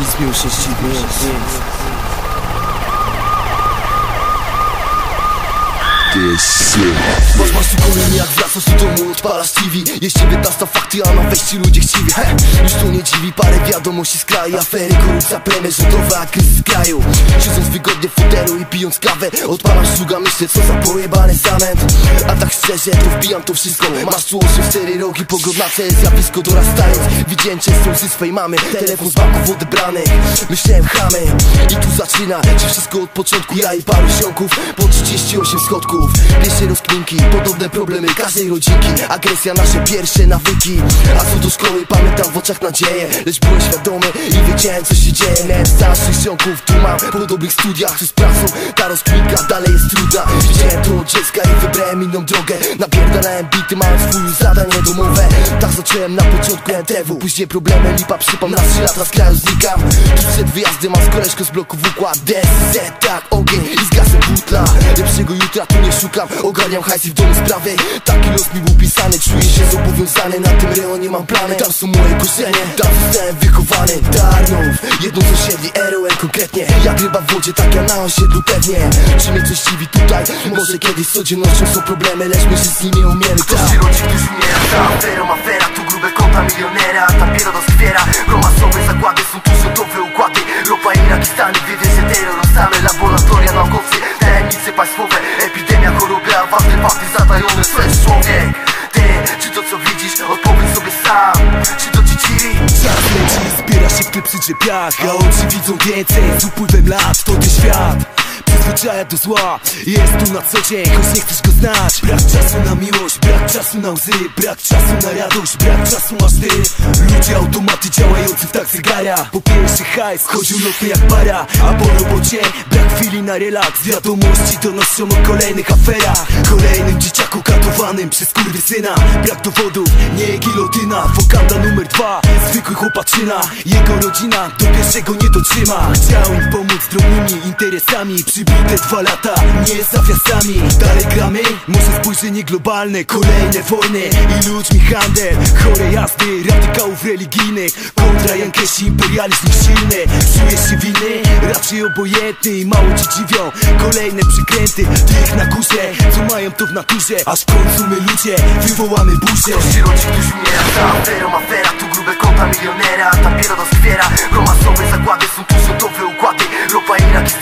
nic mi już nie ścignie Masz masz kolejny jak wracasz do domu Odpalasz TV Jest 19 fakty, a na wejściu ludzie chciwi. He, Już to nie dziwi Parę wiadomości z kraju. Afery, korupcja, plemię rządowe, a kryzys z kraju. Siedząc wygodnie w fotelu i pijąc kawę Odpalam szluga, myślę co za pojebany zamęt. A tak szczerze, to wbijam to wszystko. Masz tu 8-4 roki, pogodna cel, zjawisko dorastając. Widziałem często łzy swej mamy Telefon z banków odebrany Myślałem chamy I tu zaczyna się wszystko od początku. Ja i paru ziomków po 38 schodków Pierwsze rozkminki, podobne problemy każdej rodzinki. Agresja, nasze pierwsze nawyki. A co do szkoły, pamiętam w oczach nadzieję. Lecz byłem świadomy i wiedziałem co się dzieje. Miałem starszych ziomków, tu mam. Po dobrych studiach Tu z pracą, ta rozkminka dalej jest trudna. Widziałem to od dziecka i wybrałem inną drogę. Napierdalałem bity, mając swój zadanie domowe. Tak zacząłem na początku NTW Później problemy, lipa, przypam na 3 lata z kraju znikam. Tu przed wyjazdem mam z koleżką z bloku WKła DZ, tak, ogień i zgasem butla. Lepszego jutra tu nie szukam Ogarniam hajsy w domu sprawy. Taki los mi był pisany Czuję się zobowiązany Na tym rejonie mam plany. Tam są moje korzenie Tam zostałem wychowany. Darnów Jedną z osiedli RON konkretnie. Jak ryba w wodzie Tak ja na osiedlu pewnie Czy mnie coś dziwi tutaj? Może kiedyś z codziennością są problemy Lecz my się z nimi umiemy. Ktoś się rodzi, ktoś umiera Ta afera? Tu grube konta milionera Tam bieda do skwiera. Bromasowe zakłady Są tu rządowe układy. Ropa i raki stany Wywiezie terror Same laboratoria naukowcy Tajemnice państwowe ważne fakty zatajone Słysz człowiek. Ty, czy to co widzisz Odpowiedz sobie sam? Czy to ci dziwi? Czas leci, zbiera się w klepsycie piach. A oczy widzą więcej z upływem lat To ten świat przyzwyczaja do zła. Jest tu na co dzień, choć nie chcesz go znać. Brak czasu na miłość, brak czasu na łzy. Brak czasu na radość, brak czasu masz ty Ludzie automaty działający w tak zegarach Po pierwszy hajs chodził lotny jak para. A po robocie brak chwili na relaks. Wiadomości donoszą o kolejnych aferach. Kolejnym dzieciaku katowanym przez syna Brak dowodów, nie gilotyna. Wokanda numer dwa, zwykły chłopaczyna. Jego rodzina do pierwszego nie dotrzyma. Chciał im pomóc drobnymi interesami te dwa lata nie za fiastami Dalej gramy? Muszę spojrzenie globalne Kolejne wojny. I ludźmi handel Chore jazdy, radykałów religijnych. Kontra jankesi, imperializm silny. Czujesz się winny? Raczej obojętny. I mało ci dziwią kolejne przykręty Tych na górze, co mają to w naturze. Aż końcu my ludzie wywołamy burzę. Ktoś się rodzi, ktoś umiera Ta afera, afera, tu grube konta milionera Tam bieda doskwiera Romasowe zakłady są dużo dowe układy. Ropa i raki